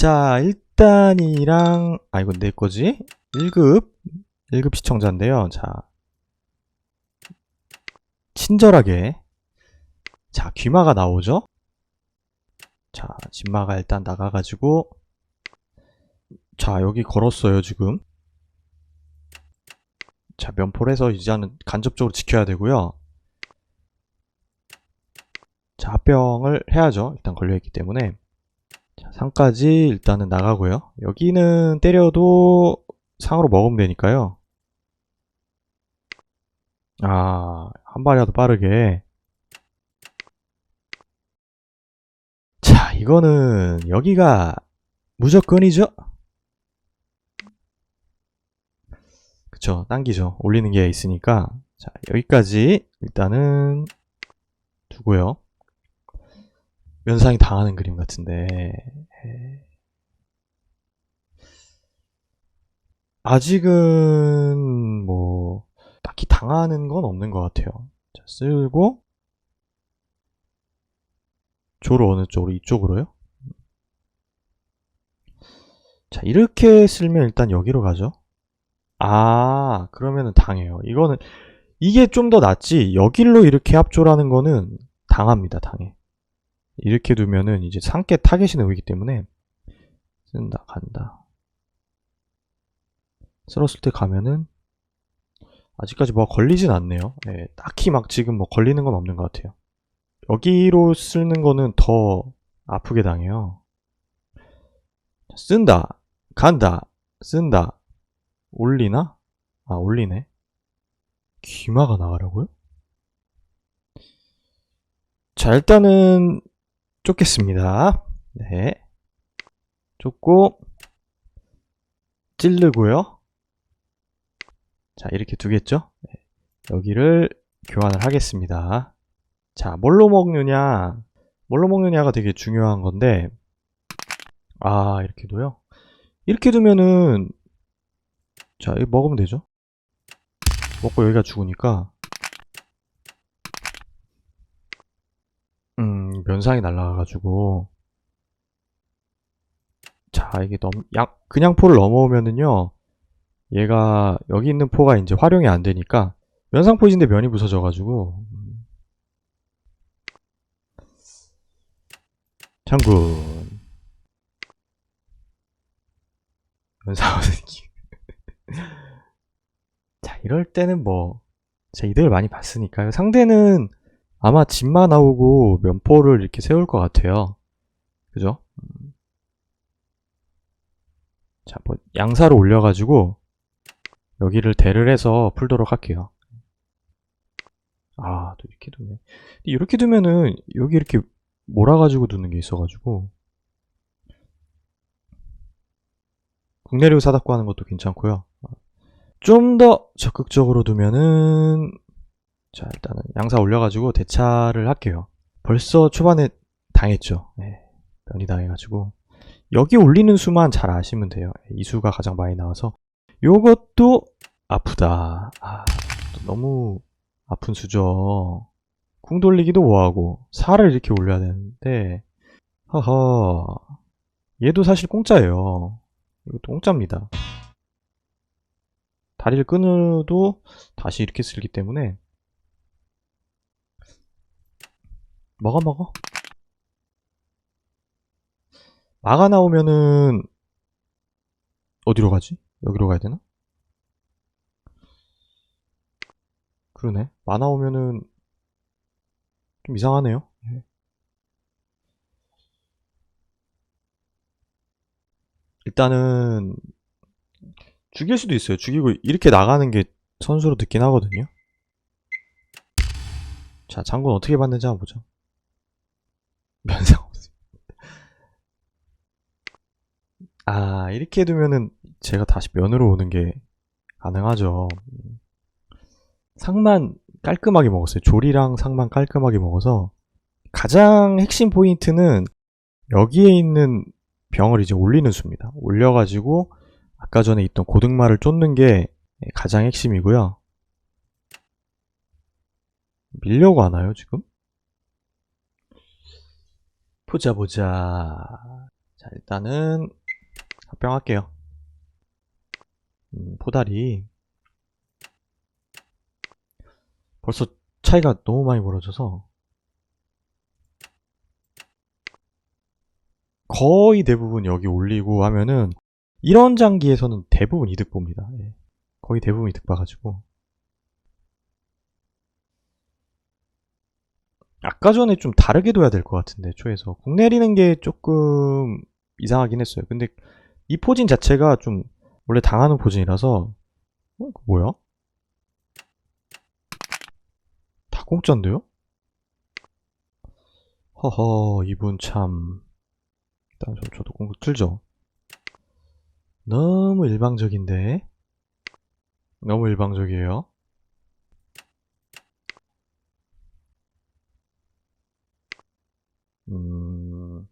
자, 일단이랑, 아, 이건 내 거지? 1급, 1급 시청자인데요. 자, 친절하게. 자, 귀마가 나오죠? 자, 진마가 일단 나가가지고, 자, 여기 걸었어요, 지금. 자, 면포에서 이제는 간접적으로 지켜야 되고요. 자, 합병을 해야죠. 일단 걸려있기 때문에. 자, 상까지 일단은 나가고요. 여기는 때려도 상으로 먹으면 되니까요. 아, 한 발이라도 빠르게. 자, 이거는 여기가 무조건이죠? 그쵸, 당기죠. 올리는 게 있으니까. 자, 여기까지 일단은 두고요. 면상이 당하는 그림 같은데. 아직은 뭐 딱히 당하는 건 없는 것 같아요. 자, 쓸고 조로 어느 쪽으로? 이쪽으로요? 자, 이렇게 쓸면 일단 여기로 가죠. 아, 그러면은 당해요. 이거는 이게 좀 더 낫지. 여길로 이렇게 합조라는 거는 당합니다. 당해. 이렇게 두면은 이제 상계 타겟이 나오기 때문에 쓴다 간다. 쓸었을 때 가면은 아직까지 뭐가 걸리진 않네요. 예, 딱히 막 지금 뭐 걸리는 건 없는 것 같아요. 여기로 쓰는 거는 더 아프게 당해요. 쓴다, 간다, 쓴다, 올리나? 아, 올리네. 귀마가 나가라고요? 자, 일단은 쫓겠습니다. 네. 쫓고, 찌르고요. 자, 이렇게 두겠죠? 네. 여기를 교환을 하겠습니다. 자, 뭘로 먹느냐? 뭘로 먹느냐가 되게 중요한 건데, 아, 이렇게 둬요? 이렇게 두면은, 자, 이거 먹으면 되죠? 먹고 여기가 죽으니까, 음, 면상이 날라가가지고, 자, 이게 넘, 양, 그냥 포를 넘어오면은요, 얘가, 여기 있는 포가 이제 활용이 안 되니까, 면상 포지인데 면이 부서져가지고, 음. 장군. 면상. 자, 이럴 때는 뭐, 자, 이들 많이 봤으니까요. 상대는 아마 집만 나오고 면포를 이렇게 세울 것 같아요. 그죠? 음. 자, 뭐, 양사로 올려가지고, 여기를 대를 해서 풀도록 할게요. 아, 또 이렇게 두네. 이렇게 두면은, 여기 이렇게 몰아가지고 두는 게 있어가지고, 국내류 사다고 하는 것도 괜찮고요. 좀 더 적극적으로 두면은, 자, 일단은 양사 올려가지고 대차를 할게요. 벌써 초반에 당했죠. 네, 면이 당해가지고. 여기 올리는 수만 잘 아시면 돼요. 이 수가 가장 많이 나와서. 요것도 아프다. 아, 또 너무 아픈 수죠. 궁 돌리기도 뭐하고, 살을 이렇게 올려야 되는데, 허허. 얘도 사실 공짜예요. 이것도 공짜입니다. 다리를 끊어도 다시 이렇게 쓸기 때문에, 먹어 먹어 마가 나오면은 어디로 가지? 여기로 가야 되나? 그러네 마 나오면은 좀 이상하네요 예. 일단은 죽일 수도 있어요 죽이고 이렇게 나가는 게 선수로 듣긴 하거든요 자 장군 어떻게 받는지 한번 보죠 면상. 아, 이렇게 두면은 제가 다시 면으로 오는 게 가능하죠. 상만 깔끔하게 먹었어요. 조리랑 상만 깔끔하게 먹어서 가장 핵심 포인트는 여기에 있는 병을 이제 올리는 수입니다. 올려가지고 아까 전에 있던 고등말을 쫓는 게 가장 핵심이고요. 밀려고 하나요, 지금? 보자 보자. 자, 일단은 합병할게요. 음, 포다리. 벌써 차이가 너무 많이 벌어져서 거의 대부분 여기 올리고 하면은 이런 장기에서는 대부분 이득 봅니다. 예. 거의 대부분 이득 봐가지고 아까 전에 좀 다르게 둬야 될 것 같은데 초에서 국 내리는 게 조금 이상하긴 했어요. 근데 이 포진 자체가 좀 원래 당하는 포진이라서 어? 뭐야? 다 공짜인데요? 허허 이분 참 일단 좀 저도 공부 틀죠. 너무 일방적인데 너무 일방적이에요. 음.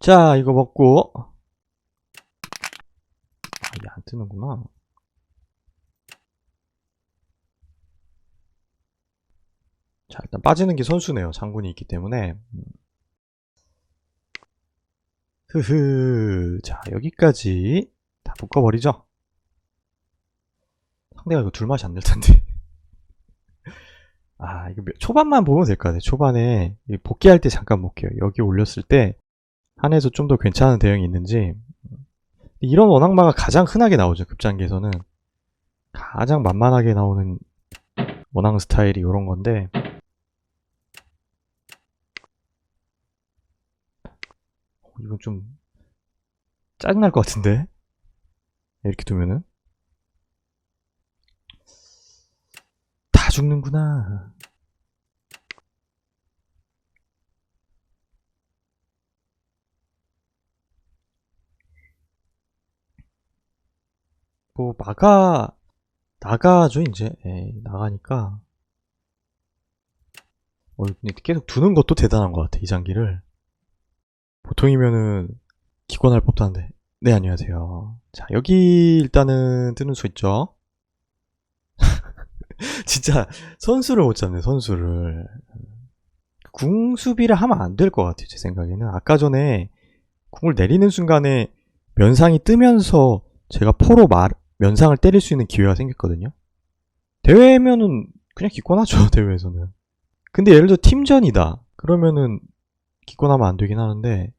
자, 이거 먹고. 아, 이게 안 뜨는구나. 자, 일단 빠지는 게 선수네요. 장군이 있기 때문에. 음. 흐흐. 자, 여기까지 다 묶어버리죠. 상대가 이거 둘 맛이 안날 텐데. 아, 이거 몇- 초반만 보면 될 것 같아요. 초반에 이 복귀할 때 잠깐 볼게요. 여기 올렸을 때 한에서 좀 더 괜찮은 대응이 있는지. 이런 원악마가 가장 흔하게 나오죠. 급장기에서는. 가장 만만하게 나오는 원앙 스타일이 이런 건데. 어, 이건 좀 짜증날 것 같은데. 이렇게 두면은. 다 죽는구나. 뭐 막아 나가죠 이제. 예, 나가니까. 어, 계속 두는 것도 대단한 것 같아 이 장기를. 보통이면은 기권할 법도 한데. 네 안녕하세요. 자 여기 일단은 뜨는 수 있죠 진짜 선수를 못 잡네 선수를. 궁수비를 하면 안 될 것 같아요 제 생각에는. 아까 전에 궁을 내리는 순간에 면상이 뜨면서 제가 포로 말, 면상을 때릴 수 있는 기회가 생겼거든요. 대회면은 그냥 기권하죠 대회에서는. 근데 예를 들어 팀전이다. 그러면은 기권하면 안 되긴 하는데.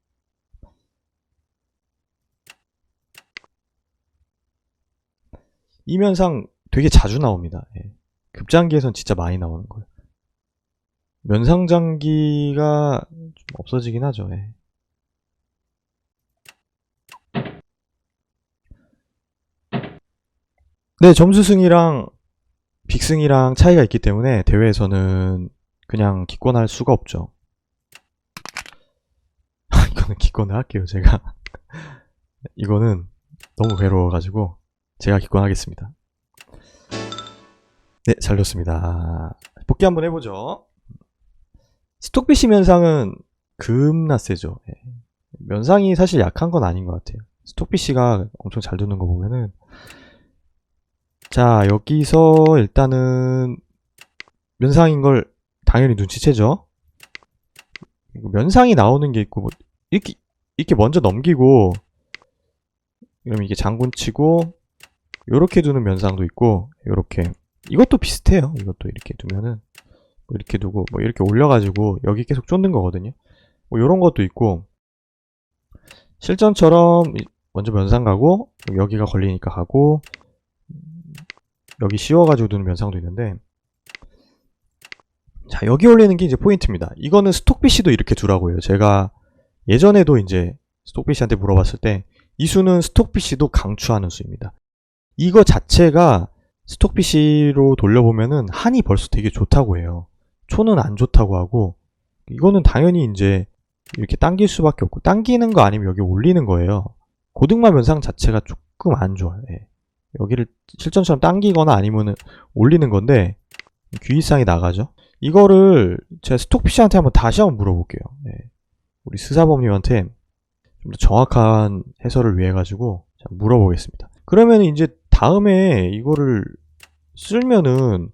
이 면상 되게 자주 나옵니다. 예. 급장기에선 진짜 많이 나오는 거예요. 면상장기가 좀 없어지긴 하죠. 예. 네, 점수승이랑 빅승이랑 차이가 있기 때문에 대회에서는 그냥 기권할 수가 없죠. 이거는 기권을 할게요, 제가. 이거는 너무 괴로워가지고 제가 기권하겠습니다. 네, 잘 줬습니다. 복귀 한번 해보죠. 스톡비시 면상은 겁나 세죠. 예. 면상이 사실 약한 건 아닌 것 같아요. 스톡비시가 엄청 잘 두는 거 보면은 자 여기서 일단은 면상인 걸 당연히 눈치채죠. 면상이 나오는 게 있고 뭐 이렇게 이렇게 먼저 넘기고 그럼 이게 장군 치고 요렇게 두는 면상도 있고 요렇게 이것도 비슷해요. 이것도 이렇게 두면은 뭐 이렇게 두고 뭐 이렇게 올려가지고 여기 계속 쫓는 거거든요. 뭐 이런 것도 있고 실전처럼 이- 먼저 면상 가고 여기가 걸리니까 가고 음, 여기 씌워가지고 두는 면상도 있는데 자 여기 올리는 게 이제 포인트입니다. 이거는 스톡비시도 이렇게 두라고요. 제가 예전에도 이제 스톡비시한테 물어봤을 때 이 수는 스톡비시도 강추하는 수입니다. 이거 자체가 스톡비시로 돌려보면은 한이 벌써 되게 좋다고 해요. 초는 안 좋다고 하고 이거는 당연히 이제 이렇게 당길 수밖에 없고 당기는 거 아니면 여기 올리는 거예요. 고등마 면상 자체가 조금 안 좋아요. 예. 여기를 실전처럼 당기거나 아니면은 올리는 건데 귀이상이 나가죠. 이거를 제가 스톡피시한테 한번 다시 한번 물어볼게요. 예. 우리 스사범님한테 좀 더 정확한 해설을 위해 가지고 자, 물어보겠습니다. 그러면 이제 다음에 이거를 쓸면은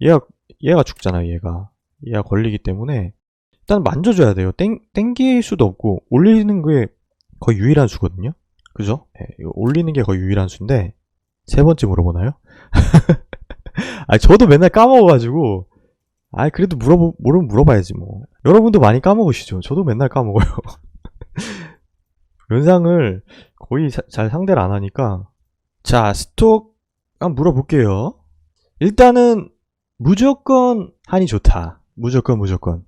얘가 얘가 죽잖아요. 얘가 얘가 걸리기 때문에 일단 만져줘야 돼요. 땡, 땡길 수도 없고, 올리는 게 거의 유일한 수거든요. 그죠? 예, 이거 올리는 게 거의 유일한 수인데, 세 번째 물어보나요? 아, 저도 맨날 까먹어가지고, 아, 그래도 물어보, 물으면 물어봐야지, 뭐. 여러분도 많이 까먹으시죠? 저도 맨날 까먹어요. 연상을 거의 자- 잘 상대를 안 하니까. 자, 스톡, 한번 물어볼게요. 일단은, 무조건 한이 좋다. 무조건, 무조건.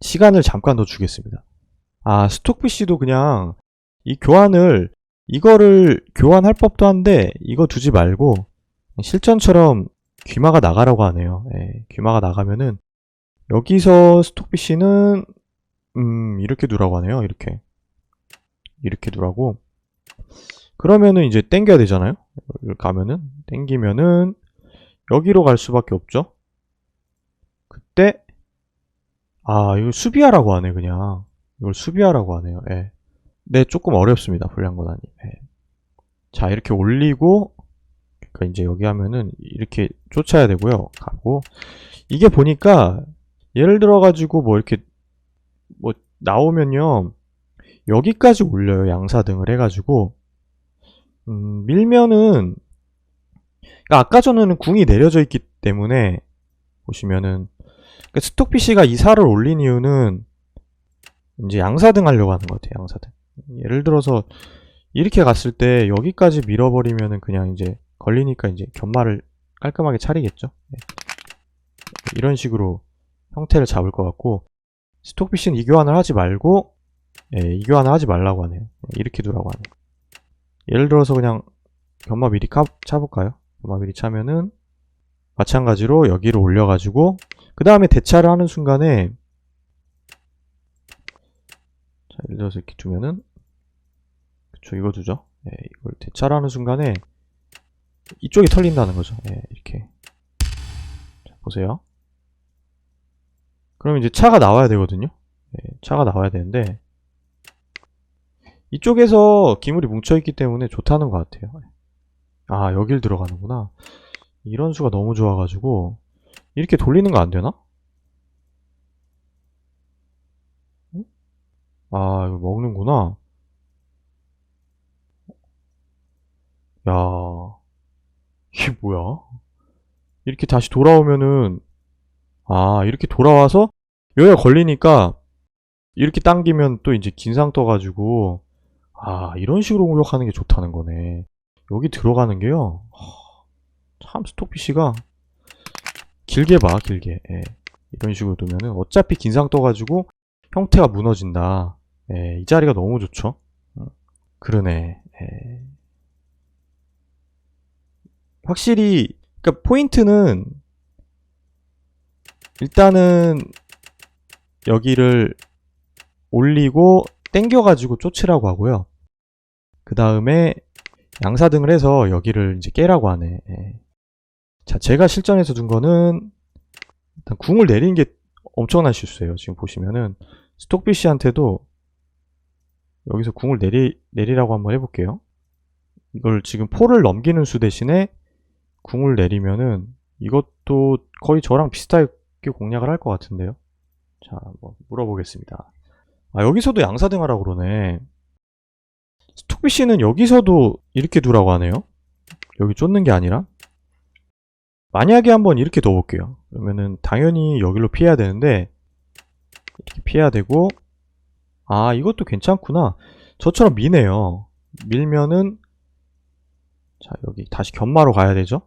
시간을 잠깐 더 주겠습니다. 아, 스톡 PC도 그냥, 이 교환을, 이거를 교환할 법도 한데, 이거 두지 말고, 실전처럼 귀마가 나가라고 하네요. 예, 귀마가 나가면은, 여기서 스톡 PC는, 음, 이렇게 두라고 하네요. 이렇게. 이렇게 두라고. 그러면은 이제 땡겨야 되잖아요. 여기 가면은, 땡기면은, 여기로 갈 수밖에 없죠. 그때, 아, 이거 수비하라고 하네, 그냥. 이걸 수비하라고 하네요. 예. 네, 조금 어렵습니다. 불량 권한이. 예. 자, 이렇게 올리고, 그러니까 이제 여기 하면은 이렇게 쫓아야 되고요. 가고. 이게 보니까, 예를 들어 가지고 뭐 이렇게, 뭐, 나오면요. 여기까지 올려요. 양사등을 해가지고. 음, 밀면은, 그러니까 아까 전에는 궁이 내려져 있기 때문에, 보시면은, 그러니까 스톡 PC가 이 살을 올린 이유는 이제 양사등 하려고 하는 것 같아요. 양사등. 예를 들어서 이렇게 갔을 때 여기까지 밀어버리면은 그냥 이제 걸리니까 이제 견마를 깔끔하게 차리겠죠. 네. 이런 식으로 형태를 잡을 것 같고 스톡 PC는 이 교환을 하지 말고 예, 이 교환을 하지 말라고 하네요. 네, 이렇게 두라고 하네요. 예를 들어서 그냥 견마 미리 카, 차볼까요? 견마 미리 차면은 마찬가지로 여기를 올려가지고 그 다음에 대차를 하는 순간에 자 예를 들어서 이렇게 두면은 그쵸 이거 두죠? 예, 이걸 대차를 하는 순간에 이쪽이 털린다는 거죠. 예, 이렇게. 자, 보세요. 그럼 이제 차가 나와야 되거든요. 예, 차가 나와야 되는데 이쪽에서 기물이 뭉쳐있기 때문에 좋다는 것 같아요 아 여길 들어가는구나 이런 수가 너무 좋아가지고 이렇게 돌리는 거 안 되나? 응? 아, 이거 먹는구나. 야, 이게 뭐야? 이렇게 다시 돌아오면은, 아, 이렇게 돌아와서 여기가 걸리니까 이렇게 당기면 또 이제 긴상 떠가지고, 아, 이런 식으로 공격하는 게 좋다는 거네. 여기 들어가는 게요. 하, 참 PC가 길게 봐, 길게. 예. 이런 식으로 두면은 어차피 긴상 떠가지고 형태가 무너진다. 예, 이 자리가 너무 좋죠. 음, 그러네. 예. 확실히, 그니까 포인트는 일단은 여기를 올리고 땡겨가지고 쫓으라고 하고요. 그 다음에 양사등을 해서 여기를 이제 깨라고 하네. 예. 자, 제가 실전에서 둔 거는 일단 궁을 내리는 게 엄청난 실수예요. 지금 보시면은 스톡비씨한테도 여기서 궁을 내리 내리라고 한번 해볼게요. 이걸 지금 포를 넘기는 수 대신에 궁을 내리면은 이것도 거의 저랑 비슷하게 공략을 할 것 같은데요. 자, 한번 물어보겠습니다. 아, 여기서도 양사등 하라고 그러네. 스톡비씨는 여기서도 이렇게 두라고 하네요. 여기 쫓는 게 아니라 만약에 한번 이렇게 넣어볼게요. 그러면은 당연히 여기로 피해야 되는데 이렇게 피해야 되고 아 이것도 괜찮구나. 저처럼 미네요. 밀면은 자 여기 다시 견마로 가야 되죠.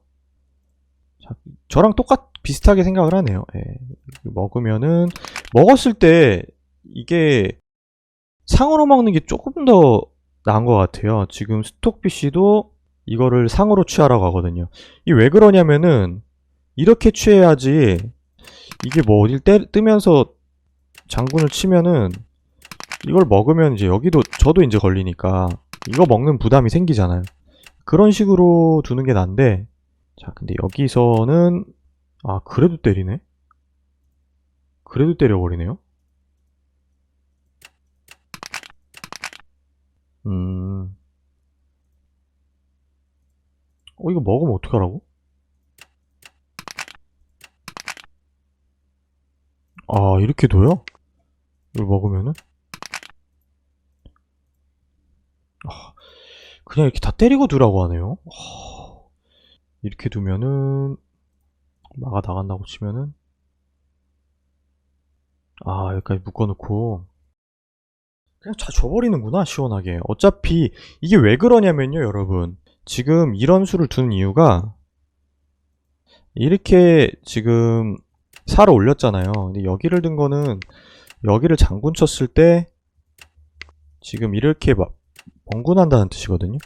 자, 저랑 똑같 비슷하게 생각을 하네요. 예, 먹으면은 먹었을 때 이게 상으로 먹는 게 조금 더 나은 것 같아요. 지금 스톡 PC도 이거를 상으로 취하라고 하거든요. 이 왜 그러냐면은 이렇게 취해야지 이게 뭐 어딜 때, 뜨면서 장군을 치면은 이걸 먹으면 이제 여기도 저도 이제 걸리니까 이거 먹는 부담이 생기잖아요. 그런 식으로 두는 게 난데 자 근데 여기서는 아 그래도 때리네? 그래도 때려버리네요? 음 어, 이거 먹으면 어떡하라고? 아, 이렇게 둬요? 이걸 먹으면은 아, 그냥 이렇게 다 때리고 두라고 하네요. 아, 이렇게 두면은 막아 나간다고 치면은 아 여기까지 묶어놓고 그냥 다 줘버리는구나 시원하게. 어차피 이게 왜 그러냐면요 여러분. 지금 이런 수를 두는 이유가 이렇게 지금 살을 올렸잖아요. 근데 여기를 든 거는 여기를 장군 쳤을 때 지금 이렇게 막 멍군한다는 뜻이거든요.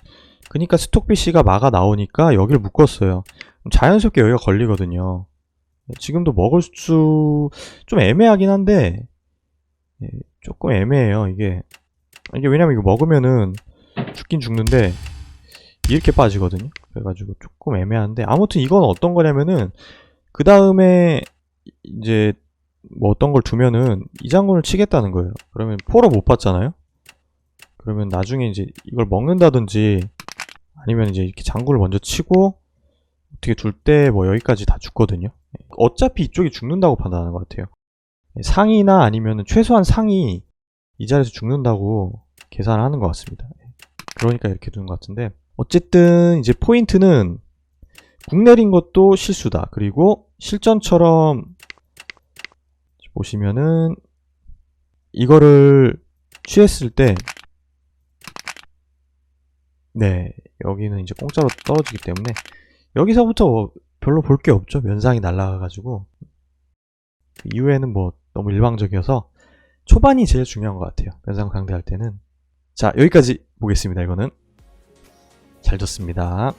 그러니까 스톡비씨가 막아 나오니까 여기를 묶었어요. 자연스럽게 여기가 걸리거든요. 지금도 먹을 수 좀 애매하긴 한데 예, 조금 애매해요 이게. 이게 왜냐면 이거 먹으면은 죽긴 죽는데 이렇게 빠지거든요. 그래가지고 조금 애매한데 아무튼 이건 어떤 거냐면은 그 다음에 이제 뭐 어떤 걸 두면은 이 장군을 치겠다는 거예요. 그러면 포로 못 받잖아요? 그러면 나중에 이제 이걸 먹는다든지 아니면 이제 이렇게 장군을 먼저 치고 어떻게 둘 때 뭐 여기까지 다 죽거든요. 어차피 이쪽이 죽는다고 판단하는 것 같아요 상이나 아니면 최소한 상이 이 자리에서 죽는다고 계산을 하는 것 같습니다. 그러니까 이렇게 두는 것 같은데 어쨌든 이제 포인트는 국 내린 것도 실수다. 그리고 실전처럼 보시면은 이거를 취했을 때 네, 여기는 이제 공짜로 떨어지기 때문에 여기서부터 뭐 별로 볼 게 없죠. 면상이 날아가가지고 그 이후에는 뭐 너무 일방적이어서 초반이 제일 중요한 것 같아요. 면상 상대할 때는. 자, 여기까지 보겠습니다. 이거는. 잘 졌습니다.